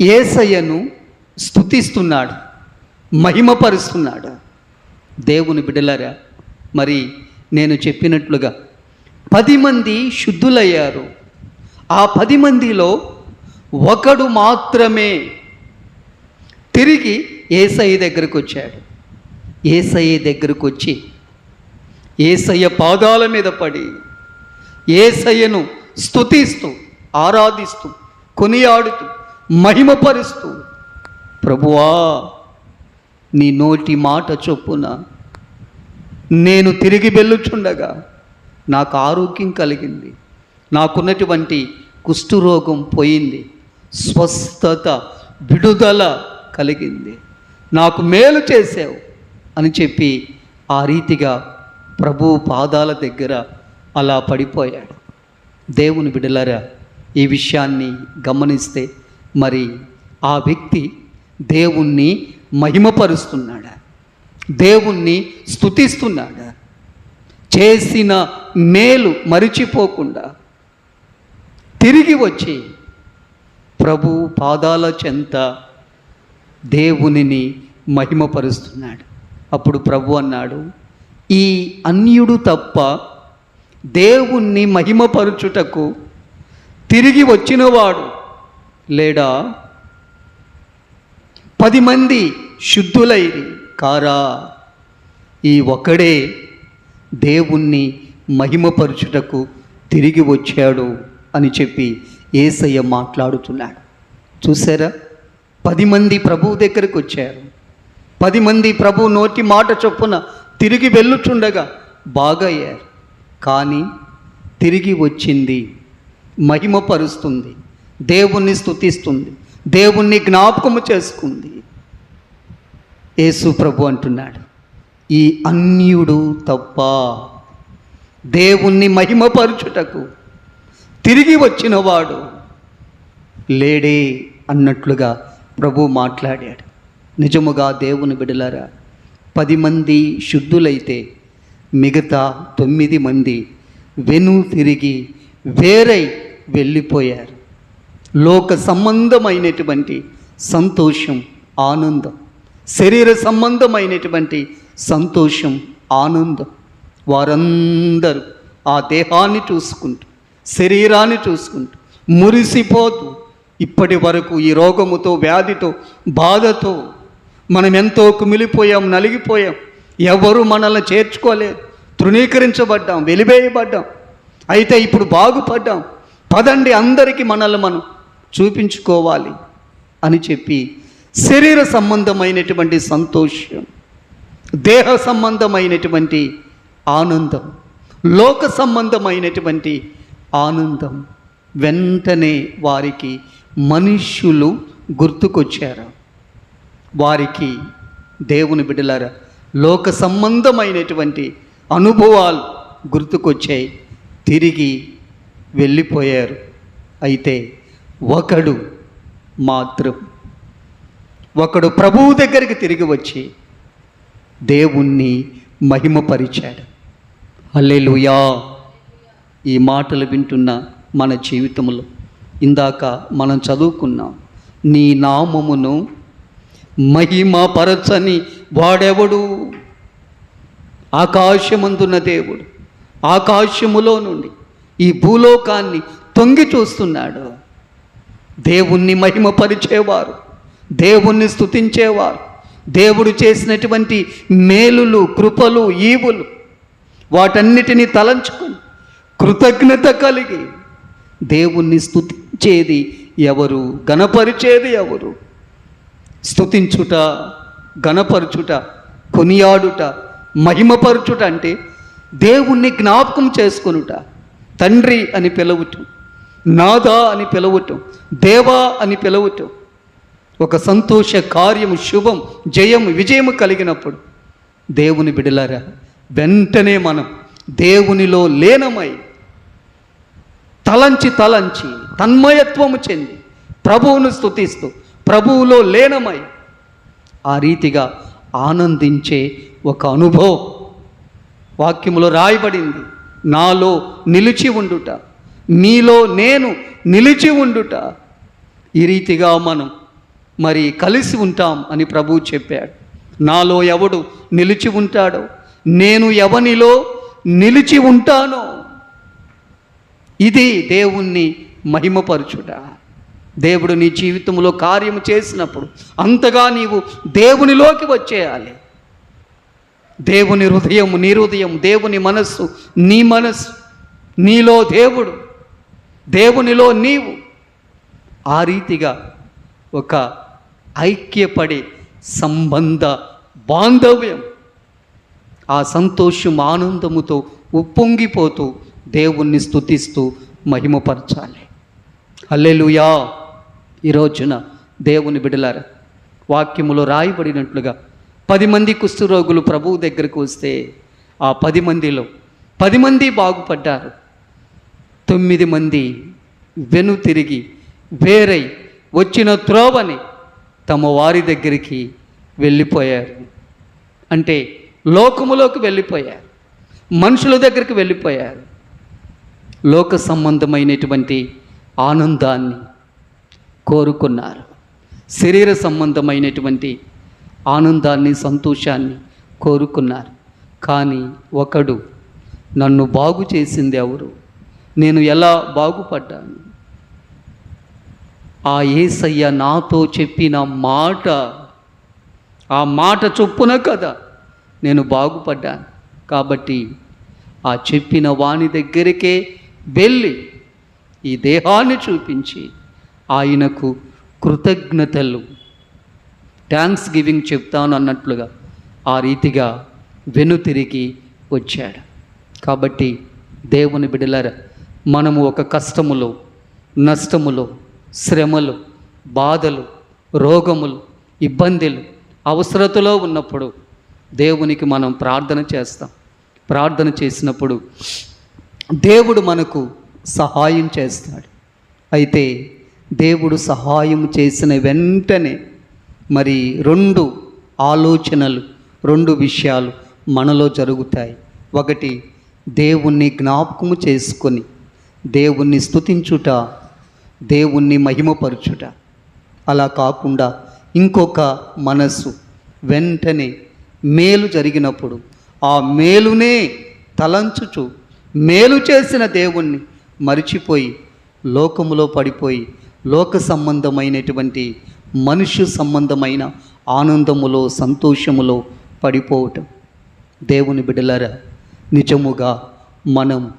ఏసయ్యను స్థుతిస్తున్నాడు మహిమపరుస్తున్నాడు. దేవుని బిడలరా మరి నేను చెప్పినట్లుగా పది మంది శుద్ధులయ్యారు. ఆ పది మందిలో ఒకడు మాత్రమే తిరిగి ఏసయ్య దగ్గరకు వచ్చాడు ఏసయ్య దగ్గరకు వచ్చి ఏసయ్య పాదాల మీద పడి ఏసయ్యను స్థుతిస్తూ ఆరాధిస్తూ కొనియాడుతూ మహిమపరుస్తూ ప్రభువా నీ నోటి మాట చొప్పున నేను తిరిగి వెళ్ళుచుండగా నాకు ఆరోగ్యం కలిగింది. నాకున్నటువంటి కుష్ఠరోగం పోయింది. స్వస్థత విడుదల కలిగింది. నాకు మేలు చేసావు అని చెప్పి ఆ రీతిగా ప్రభు పాదాల దగ్గర అలా పడిపోయాడు. దేవుని బిడలరా ఈ విషయాన్ని గమనిస్తే మరి ఆ వ్యక్తి దేవుణ్ణి మహిమపరుస్తున్నాడా? దేవుణ్ణి స్తుతిస్తున్నాడా? చేసిన మేలు మరిచిపోకుండా తిరిగి వచ్చి ప్రభు పాదాల చెంత దేవునిని మహిమపరుస్తున్నాడు. అప్పుడు ప్రభు అన్నాడు ఈ అన్యుడు తప్ప దేవుణ్ణి మహిమపరుచుటకు తిరిగి వచ్చినవాడు లేడా? పది మంది శుద్ధులైరి. కారా? ఈ ఒక్కడే దేవుణ్ణి మహిమపరుచుటకు తిరిగి వచ్చాడు అని చెప్పి ఏసయ్య మాట్లాడుతున్నాడు. చూసారా పది మంది ప్రభువు దగ్గరికి వచ్చారు. పది మంది ప్రభు నోటి మాట చొప్పున తిరిగి వెళ్ళుచుండగా బాగయ్యారు. కానీ తిరిగి వచ్చింది మహిమపరుస్తుంది. దేవుణ్ణి స్తుతిస్తుంది. దేవుణ్ణి జ్ఞాపకము చేసుకుంది. యేసు ప్రభు అంటున్నాడు ఈ అన్యుడు తప్ప దేవుణ్ణి మహిమపరచుటకు తిరిగి వచ్చినవాడు లేడే అన్నట్లుగా ప్రభు మాట్లాడాడు. నిజముగా దేవుని బిడలారా పది మంది శుద్ధులైతే మిగతా తొమ్మిది మంది వెను తిరిగి వేరై వెళ్ళిపోయారు. లోక సంబంధమైనటువంటి సంతోషం ఆనందం. శరీర సంబంధమైనటువంటి సంతోషం ఆనందం. వారందరూ ఆ దేహాన్ని చూసుకుంటూ శరీరాన్ని చూసుకుంటూ మురిసిపోతూ ఇప్పటి వరకు ఈ రోగముతో వ్యాధితో బాధతో మనం ఎంతో కుమిలిపోయాం నలిగిపోయాం. ఎవరు మనల్ని చేర్చుకోలేదు. తృణీకరించబడ్డాం వెలివేయబడ్డాం. అయితే ఇప్పుడు బాగుపడ్డాం. పదండి అందరికీ మనల్ని మనం. చూపించుకోవాలి అని చెప్పి శరీర సంబంధమైనటువంటి సంతోషం దేహ సంబంధమైనటువంటి ఆనందం లోక సంబంధమైనటువంటి ఆనందం వెంటనే వారికి మనుష్యులు గుర్తుకొచ్చారు. వారికి దేవుని బిడ్డలారా లోక సంబంధమైనటువంటి అనుభవాలు గుర్తుకొచ్చాయి. తిరిగి వెళ్ళిపోయారు. అయితే ఒకడు మాత్రం. ఒకడు ప్రభువు దగ్గరికి తిరిగి వచ్చి దేవుణ్ణి మహిమపరిచాడు. అల్లెలుయా ఈ మాటలు వింటున్న మన జీవితంలో ఇందాక మనం చదువుకున్నాం నీ నామమును మహిమపరచని వాడెవడు? ఆకాశమందున్న దేవుడు. ఆకాశములో నుండి ఈ భూలోకాన్ని తొంగి చూస్తున్నాడు. దేవుణ్ణి మహిమపరిచేవారు దేవుణ్ణి స్థుతించేవారు దేవుడు చేసినటువంటి మేలులు కృపలు ఈవులు వాటన్నిటినీ తలంచుకొని కృతజ్ఞత కలిగి దేవుణ్ణి స్థుతించేది ఎవరు? గణపరిచేది ఎవరు? స్థుతించుట గణపరచుట కొనియాడుట మహిమపరచుట అంటే దేవుణ్ణి జ్ఞాపకం చేసుకొనుట తండ్రి అని పిలవటం. నాదా అని పిలవటం దేవా అని పిలవటం ఒక సంతోష కార్యము శుభం జయం విజయము కలిగినప్పుడు దేవుని బిడలారా వెంటనే మనం దేవునిలో లీనమై తలంచి తలంచి తన్మయత్వము చెంది ప్రభువును స్తుతిస్తూ ప్రభువులో లీనమై ఆ రీతిగా ఆనందించే ఒక అనుభవం. వాక్యములో రాయబడింది నాలో నిలిచి ఉండుట. నీలో నేను నిలిచి ఉండుట ఈ రీతిగా మనం మరి కలిసి ఉంటాం అని ప్రభువు చెప్పాడు. నాలో ఎవడు నిలిచి ఉంటాడో నేను ఎవనిలో నిలిచి ఉంటానో ఇది దేవుణ్ణి మహిమపరచుట. దేవుడు నీ జీవితంలో కార్యము చేసినప్పుడు అంతగా నీవు దేవునిలోకి వచ్చేయాలి. దేవుని హృదయం నీ హృదయం దేవుని మనస్సు నీ మనస్సు నీలో దేవుడు. దేవునిలో నీవు ఆ రీతిగా ఒక ఐక్యపడే సంబంధ బాంధవ్యం ఆ సంతోషం ఆనందముతో ఉప్పొంగిపోతూ దేవుణ్ణి స్తుతిస్తూ మహిమపరచాలి. అల్లెలుయా ఈ రోజున దేవుని బిడలార వాక్యములో రాయబడినట్లుగా పది మంది కుష్ఠరోగులు ప్రభువు దగ్గరకు వస్తే ఆ పది మందిలో పది మంది బాగుపడ్డారు. తొమ్మిది మంది వెను తిరిగి వేరై వచ్చిన త్రోవని తమ వారి దగ్గరికి వెళ్ళిపోయారు. అంటే లోకములోకి వెళ్ళిపోయారు మనుషుల దగ్గరికి వెళ్ళిపోయారు. లోక సంబంధమైనటువంటి ఆనందాన్ని కోరుకున్నారు. శరీర సంబంధమైనటువంటి ఆనందాన్ని సంతోషాన్ని కోరుకున్నారు. కానీ ఒకడు నన్ను బాగు చేసింది ఎవరు? నేను ఎలా బాగుపడ్డాను? ఆ ఏసయ్య నాతో చెప్పిన మాట ఆ మాట చొప్పున కదా నేను బాగుపడ్డాను. కాబట్టి ఆ చెప్పిన వాణి దగ్గరికే వెళ్ళి ఈ దేహాన్ని చూపించి ఆయనకు కృతజ్ఞతలు. థ్యాంక్స్ గివింగ్ చెప్తాను అన్నట్లుగా ఆ రీతిగా వెనుతిరిగి వచ్చాడు. కాబట్టి దేవుని బిడలరా మనము ఒక కష్టములో నష్టములో శ్రమలు బాధలు రోగములు ఇబ్బందులు అవసరతలో ఉన్నప్పుడు దేవునికి మనం ప్రార్థన చేస్తాం. ప్రార్థన చేసినప్పుడు దేవుడు మనకు సహాయం చేస్తాడు. అయితే దేవుడు సహాయం చేసిన వెంటనే మరి రెండు ఆలోచనలు రెండు విషయాలు మనలో జరుగుతాయి. ఒకటి దేవుణ్ణి జ్ఞాపకము చేసుకొని దేవుణ్ణి స్తుతించుట దేవుణ్ణి మహిమపరచుట. అలా కాకుండా ఇంకొక మనస్సు వెంటనే మేలు జరిగినప్పుడు ఆ మేలునే తలంచుచు మేలు చేసిన దేవుణ్ణి మరిచిపోయి లోకములో పడిపోయి లోక సంబంధమైనటువంటి మనుష్య సంబంధమైన ఆనందములో సంతోషములో పడిపోవటం. దేవుని బిడలరా నిజముగా మనం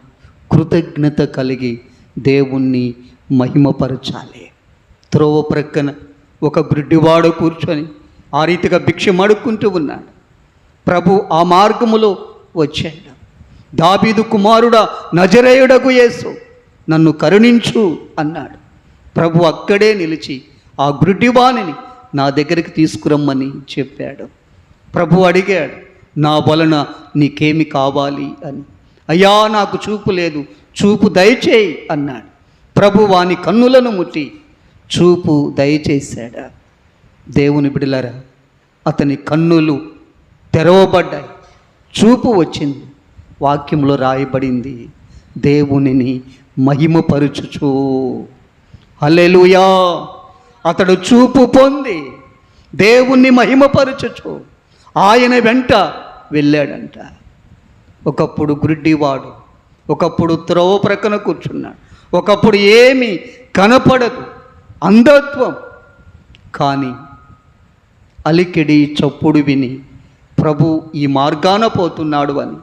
కృతజ్ఞత కలిగి దేవుణ్ణి మహిమపరచాలి. త్రోవ ప్రక్కన ఒక గ్రుడ్డివాడు కూర్చొని ఆ రీతిగా భిక్ష మడుక్కుంటూ ఉన్నాడు. ప్రభు ఆ మార్గములో వచ్చాడు. దాబీదు కుమారుడా నజరేయుడకు యేసు నన్ను కరుణించు అన్నాడు. ప్రభు అక్కడే నిలిచి ఆ గ్రుడ్డివాణిని నా దగ్గరికి తీసుకురమ్మని చెప్పాడు. ప్రభు అడిగాడు నా వలన నీకేమి కావాలి అని. అయ్యా నాకు చూపు లేదు. చూపు దయచేయి అన్నాడు. ప్రభు వాని కన్నులను ముట్టి చూపు దయచేశాడా? దేవుని బిడలరా అతని కన్నులు తెరవబడ్డాయి. చూపు వచ్చింది. వాక్యంలో రాయబడింది దేవునిని మహిమపరుచుచు. అల్లెలుయా అతడు చూపు పొంది దేవుణ్ణి మహిమపరచుచు. ఆయన వెంట వెళ్ళాడంట. ఒకప్పుడు గుడ్డివాడు ఒకప్పుడు త్రోవ ప్రక్కన కూర్చున్నాడు ఒకప్పుడు ఏమి కనపడదు అంధత్వం. కానీ అలికిడి చప్పుడు విని ప్రభు ఈ మార్గాన పోతున్నాడు అని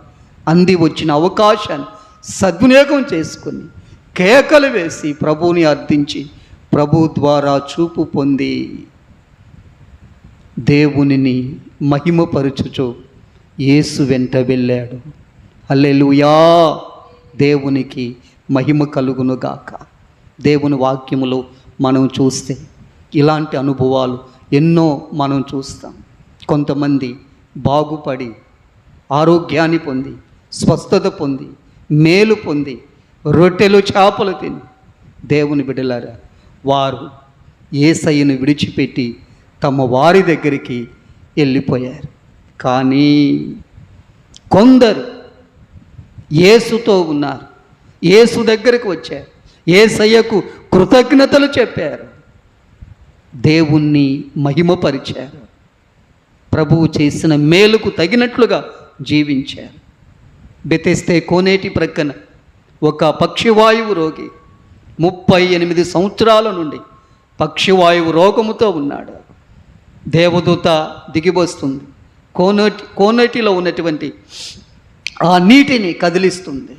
అంది వచ్చిన అవకాశాన్ని సద్వినియోగం చేసుకుని కేకలు వేసి ప్రభువుని అర్థించి ప్రభు ద్వారా చూపు పొంది దేవునిని మహిమపరచుచు యేసు వెంట వెళ్ళాడు. అల్లెలుయా దేవునికి మహిమ కలుగునుగాక. దేవుని వాక్యములో మనం చూస్తే ఇలాంటి అనుభవాలు ఎన్నో మనం చూస్తాం. కొంతమంది బాగుపడి ఆరోగ్యాన్ని పొంది స్వస్థత పొంది మేలు పొంది రొట్టెలు చేపలు తిని దేవుని బిడలారా వారు ఏసయ్యను విడిచిపెట్టి తమ వారి దగ్గరికి వెళ్ళిపోయారు. కానీ కొందరు యేసుతో ఉన్నారు. యేసు దగ్గరకు వచ్చారు. ఏసయ్యకు కృతజ్ఞతలు చెప్పారు. దేవుణ్ణి మహిమపరిచారు. ప్రభువు చేసిన మేలుకు తగినట్లుగా జీవించారు. బెతెస్తే కోనేటి ప్రక్కన ఒక పక్షివాయువు రోగి ముప్పై ఎనిమిది సంవత్సరాల నుండి పక్షివాయువు రోగముతో ఉన్నాడు. దేవదూత దిగివస్తుంది. కోనేటి కోనేటిలో ఉన్నటువంటి ఆ నీటిని కదిలిస్తుంది.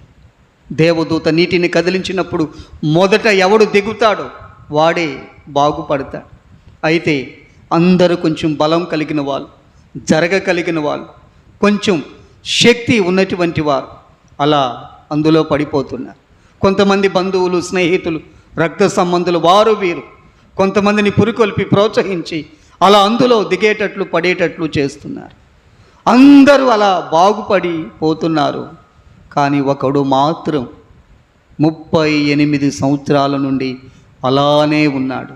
దేవదూత నీటిని కదిలించినప్పుడు మొదట ఎవడు దిగుతాడో వాడే బాగుపడతాడు. అయితే అందరూ కొంచెం బలం కలిగిన వాళ్ళు జరగ కలిగిన వాళ్ళు కొంచెం శక్తి ఉన్నటువంటి వారు అలా అందులో పడిపోతున్నారు. కొంతమంది బంధువులు స్నేహితులు రక్త సంబంధులు వారు వీరు కొంతమందిని పురికొల్పి ప్రోత్సహించి అలా అందులో దిగేటట్లు పడేటట్లు చేస్తున్నారు. అందరూ అలా బాగుపడి పోతున్నారు. కానీ ఒకడు మాత్రం ముప్పై ఎనిమిది సంవత్సరాల నుండి అలానే ఉన్నాడు.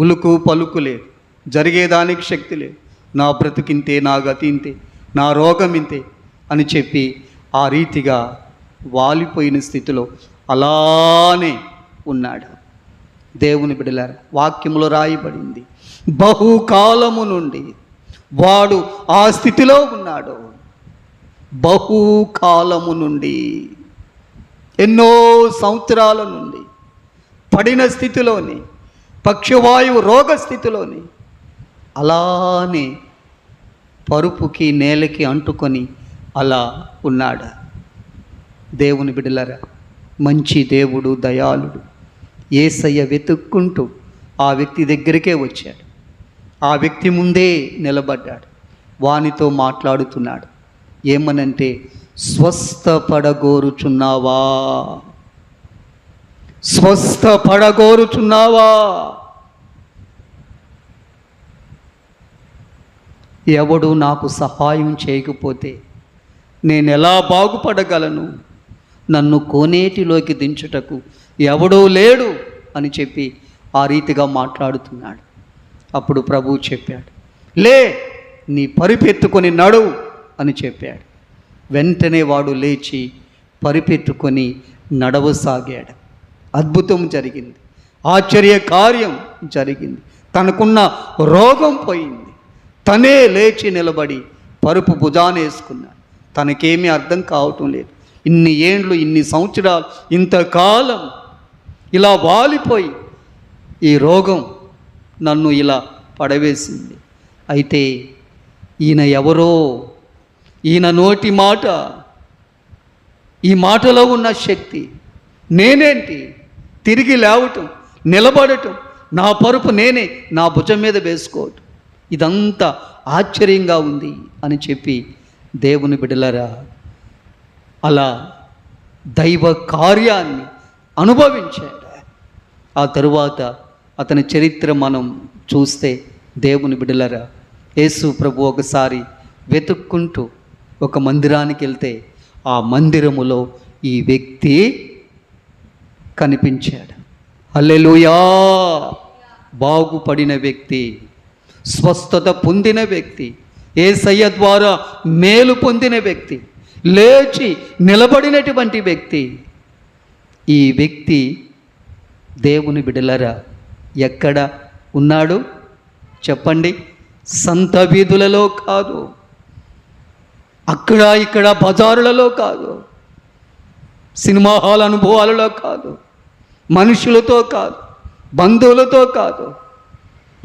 ఉలుకు పలుకు లేదు. జరిగేదానికి శక్తి లేదు. నా బ్రతికింతే నా గతి ఇంతే నా రోగం ఇంతే అని చెప్పి ఆ రీతిగా వాలిపోయిన స్థితిలో అలానే ఉన్నాడు. దేవుని బిడలారు వాక్యములో రాయబడింది. బహుకాలము నుండి వాడు ఆ స్థితిలో ఉన్నాడు. బహుకాలము నుండి ఎన్నో సంవత్సరాల నుండి పడిన స్థితిలోని పక్షవాయువు రోగ స్థితిలోని అలానే పరుపుకి నేలకి అంటుకొని అలా ఉన్నాడు. దేవుని బిడలరా మంచి దేవుడు దయాళుడు. ఏసయ్య వెతుక్కుంటూ ఆ వ్యక్తి దగ్గరికే వచ్చాడు. ఆ వ్యక్తి ముందే నిలబడ్డాడు. వానితో మాట్లాడుతున్నాడు. ఏమనంటే స్వస్థపడగోరుచున్నావా? స్వస్థపడగోరుచున్నావా? ఎవడు నాకు సహాయం చేయకపోతే నేను ఎలా బాగుపడగలను? నన్ను కోనేటిలోకి దించుటకు ఎవడో లేడు అని చెప్పి ఆ రీతిగా మాట్లాడుతున్నాడు. అప్పుడు ప్రభువు చెప్పాడు లే నీ పరిపెత్తుకొని నడువు అని చెప్పాడు. వెంటనే వాడు లేచి పరిపెట్టుకొని నడవసాగాడు. అద్భుతం జరిగింది. ఆశ్చర్య కార్యం జరిగింది. తనకున్న రోగం పోయింది. తనే లేచి నిలబడి పరుపు భుజానేసుకున్నాడు. తనకేమీ అర్థం కావటం లేదు. ఇన్ని ఏండ్లు ఇన్ని సంవత్సరాలు ఇంతకాలం ఇలా వాలిపోయి ఈ రోగం నన్ను ఇలా పడవేసింది. అయితే ఈయన ఎవరో? ఈయన నోటి మాట ఈ మాటలో ఉన్న శక్తి నేనేంటి? తిరిగి లేవటం నిలబడటం నా పరుపు నేనే నా భుజం మీద వేసుకోవటం. ఇదంతా ఆశ్చర్యంగా ఉంది అని చెప్పి దేవుని బిడలరా అలా దైవ కార్యాన్ని అనుభవించాడు. ఆ తరువాత అతని చరిత్ర మనం చూస్తే దేవుని బిడలరా యేసు ప్రభు ఒకసారి వెతుక్కుంటూ ఒక మందిరానికి వెళ్తే ఆ మందిరములో ఈ వ్యక్తి కనిపించాడు. అల్లెలుయా బాగుపడిన వ్యక్తి స్వస్థత పొందిన వ్యక్తి ఏసయ్య ద్వారా మేలు పొందిన వ్యక్తి లేచి నిలబడినటువంటి వ్యక్తి. ఈ వ్యక్తి దేవుని బిడలరా ఎక్కడ ఉన్నాడు? చెప్పండి. సంత వీధులలో కాదు. అక్కడ ఇక్కడ బజారులలో కాదు. సినిమా హాల్ అనుభవాలలో కాదు. మనుషులతో కాదు. బంధువులతో కాదు.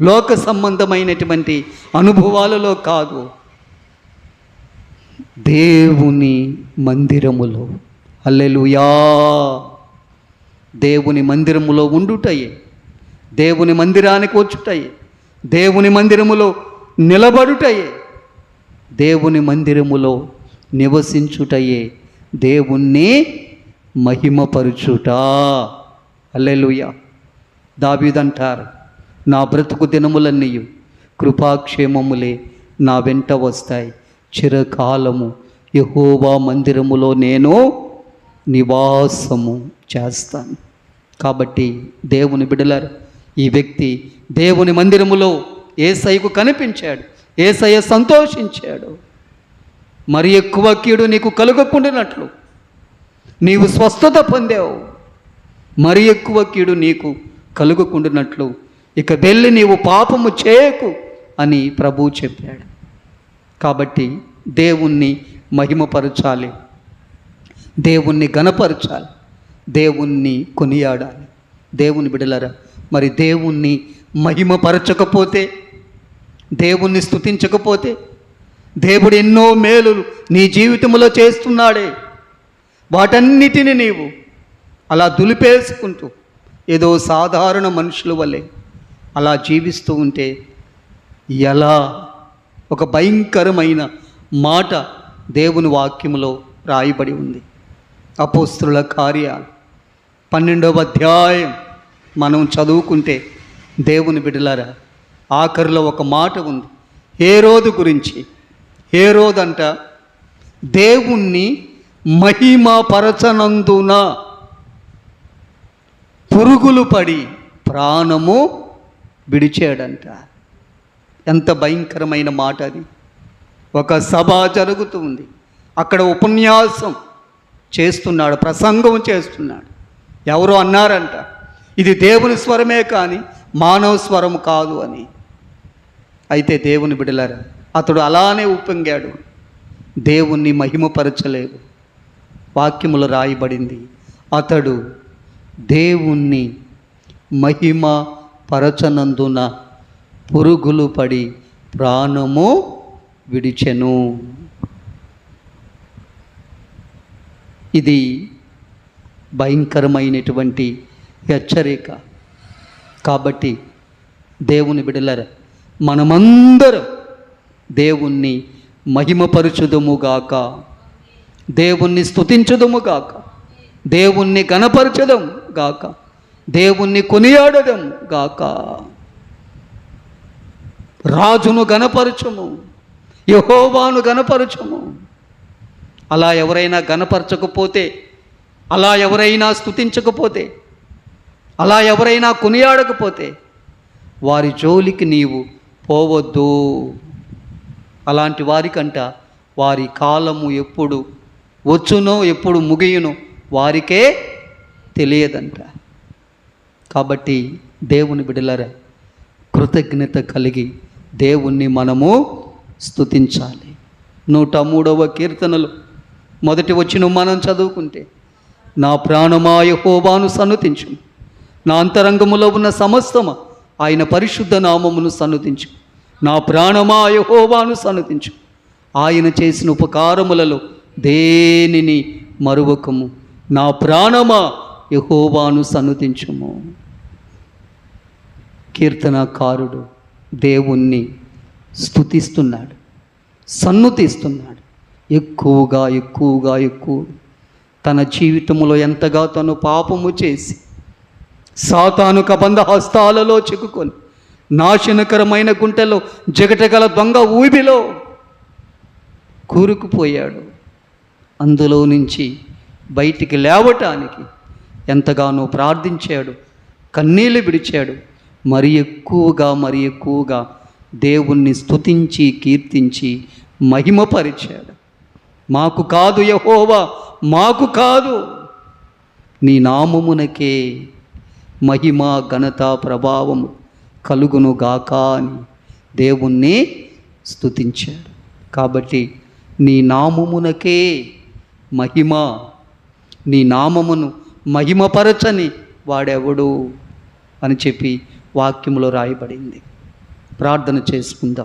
లోక సంబంధమైనటువంటి అనుభవాలలో కాదు. దేవుని మందిరములో. అల్లెలుయా దేవుని మందిరములో ఉండుటయే. దేవుని మందిరానికి వచ్చుటయే. దేవుని మందిరములో నిలబడుటయే. దేవుని మందిరములో నివసించుటయే. దేవుణ్ణి మహిమపరుచుట. అల్లెలుయ దాబీదంటారు నా బ్రతుకు దినములన్నీ కృపాక్షేమములే నా వెంట వస్తాయి. చిరకాలము యహోవా మందిరములో నేను నివాసము చేస్తాను. కాబట్టి దేవుని బిడలరు ఈ వ్యక్తి దేవుని మందిరములో ఏసైకు కనిపించాడు. ఏసయ్య సంతోషించాడు. మరి ఎక్కువ కీడు నీకు కలుగకుండినట్లు. నీవు స్వస్థత పొందావు. మరి ఎక్కువ కీడు నీకు కలుగకుండానట్లు. ఇక వెళ్ళి నీవు పాపము చేయకు అని ప్రభు చెప్పాడు. కాబట్టి దేవుణ్ణి మహిమపరచాలి. దేవుణ్ణి గణపరచాలి దేవుణ్ణి కొనియాడాలి. దేవుని బిడలరా మరి దేవుణ్ణి మహిమపరచకపోతే దేవుణ్ణి స్తుతించకపోతే దేవుడు ఎన్నో మేలులు నీ జీవితంలో చేస్తున్నాడే. వాటన్నిటిని నీవు అలా దులిపేసుకుంటూ ఏదో సాధారణ మనుషుల వల్లే అలా జీవిస్తూ ఉంటే ఎలా? ఒక భయంకరమైన మాట దేవుని వాక్యములో రాయబడి ఉంది. అపోస్తుల కార్యాలు పన్నెండవ అధ్యాయం మనం చదువుకుంటే దేవుని బిడ్డలారా ఆఖరిలో ఒక మాట ఉంది. ఏ రోజు గురించి. ఏ రోజంట దేవుణ్ణి మహిమపరచనందున పురుగులు పడి ప్రాణము విడిచాడంట. ఎంత భయంకరమైన మాట అది. ఒక సభ జరుగుతూ ఉంది అక్కడ ఉపన్యాసం చేస్తున్నాడు ప్రసంగం చేస్తున్నాడు. ఎవరో అన్నారంట ఇది దేవుని స్వరమే కానీ మానవ స్వరం కాదు అని. అయితే దేవుని బిడలారా అతడు అలానే ఉప్పొంగాడు. దేవుణ్ణి మహిమపరచలేదు. వాక్యములు రాయబడింది అతడు దేవుణ్ణి మహిమ పరచనందున పురుగులు పడి ప్రాణము విడిచెను. ఇది భయంకరమైనటువంటి హెచ్చరిక. కాబట్టి దేవుని బిడలర మనమందరం దేవుణ్ణి మహిమపరచుదముగాక. దేవుణ్ణి స్తుతించుదుము గాక దేవుణ్ణి గణపరచడం గాక దేవుణ్ణి కొనియాడడం గాక రాజును గణపరచము యహోవాను గణపరచము అలా ఎవరైనా గణపరచకపోతే అలా ఎవరైనా స్థుతించకపోతే అలా ఎవరైనా కొనియాడకపోతే వారి జోలికి నీవు పోవద్దు. అలాంటి వారికంట వారి కాలము ఎప్పుడు వచ్చునో ఎప్పుడు ముగియునో వారికే తెలియదంట. కాబట్టి దేవుని బిడలరా కృతజ్ఞత కలిగి దేవుణ్ణి మనము స్తుతించాలి. నూట మూడవ కీర్తనలు. మొదటి వచ్చిన మనం చదువుకుంటే నా ప్రాణమాయ హోబాను సన్నుతించు నా అంతరంగములో ఉన్న సమస్తమ ఆయన పరిశుద్ధ నామమును సన్నతించు. నా ప్రాణమా యహోవాను సన్నుతించు. ఆయన చేసిన ఉపకారములలో దేనిని మరువకము? నా ప్రాణమా యహోవాను సన్నతించము. కీర్తనకారుడు దేవుణ్ణి స్తుతిస్తున్నాడు సన్నుతిస్తున్నాడు. ఎక్కువగా ఎక్కువగా ఎక్కువ. తన జీవితంలో ఎంతగా తను పాపము చేసి సాతాను కబంధ హస్తాలలో చిక్కుకొని నాశనకరమైన గుంటలో జగటగల దొంగ ఊబిలో కూరుకుపోయాడు. అందులో నుంచి బయటికి లేవటానికి ఎంతగానో ప్రార్థించాడు కన్నీళ్ళు విడిచాడు. మరి ఎక్కువగా మరి ఎక్కువగా దేవుణ్ణి స్తుతించి కీర్తించి మహిమపరిచాడు. మాకు కాదు యహోవా మాకు కాదు. నీ నామమునకే మహిమ ఘనత ప్రభావము కలుగును గాక అని దేవుణ్ణి స్థుతించాడు కాబట్టి నీ నామమునకే మహిమ నీ నామమును మహిమపరచని వాడెవడు అని చెప్పి వాక్యములో రాయబడింది. ప్రార్థన చేసుకుందాం.